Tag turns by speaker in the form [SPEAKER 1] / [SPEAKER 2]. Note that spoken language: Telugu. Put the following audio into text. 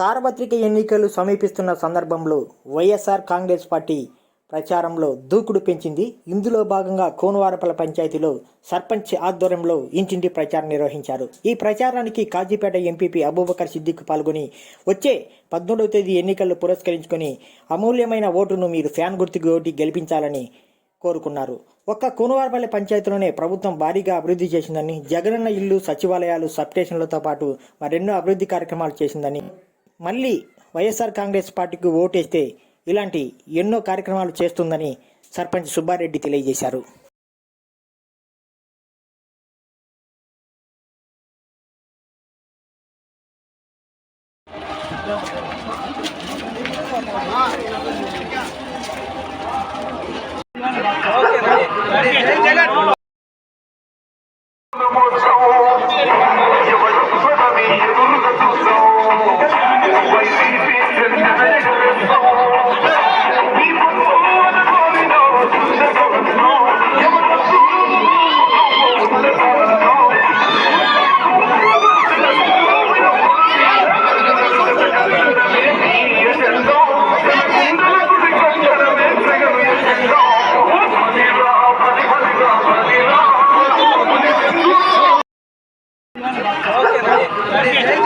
[SPEAKER 1] సార్వత్రిక ఎన్నికలు సమీపిస్తున్న సందర్భంలో వైఎస్ఆర్ కాంగ్రెస్ పార్టీ ప్రచారంలో దూకుడు పెంచింది. ఇందులో భాగంగా కోనవారపల పంచాయతీలో సర్పంచ్ ఆధ్వర్యంలో ఇంటింటి ప్రచారం నిర్వహించారు. ఈ ప్రచారానికి కాజీపేట ఎంపీపీ అబూబకర్ సిద్దిక్ పాల్గొని వచ్చే పద్మూడవ తేదీ ఎన్నికలు పురస్కరించుకొని అమూల్యమైన ఓటును మీరు ఫ్యాన్ గుర్తుకు ఓటి గెలిపించాలని కోరుకున్నారు. ఒక్క కోనవారపల్లి పంచాయతీలోనే ప్రభుత్వం భారీగా అభివృద్ధి చేసిందని జగనన్న ఇల్లు సచివాలయాలు సబ్స్టేషన్లతో పాటు మరెన్నో అభివృద్ధి కార్యక్రమాలు చేసిందని మళ్ళీ వైఎస్ఆర్ కాంగ్రెస్ పార్టీకి ఓటేస్తే ఇలాంటి ఎన్నో కార్యక్రమాలు చేస్తుందని సర్పంచ్ సుబ్బారెడ్డి తెలియజేశారు. Yeah.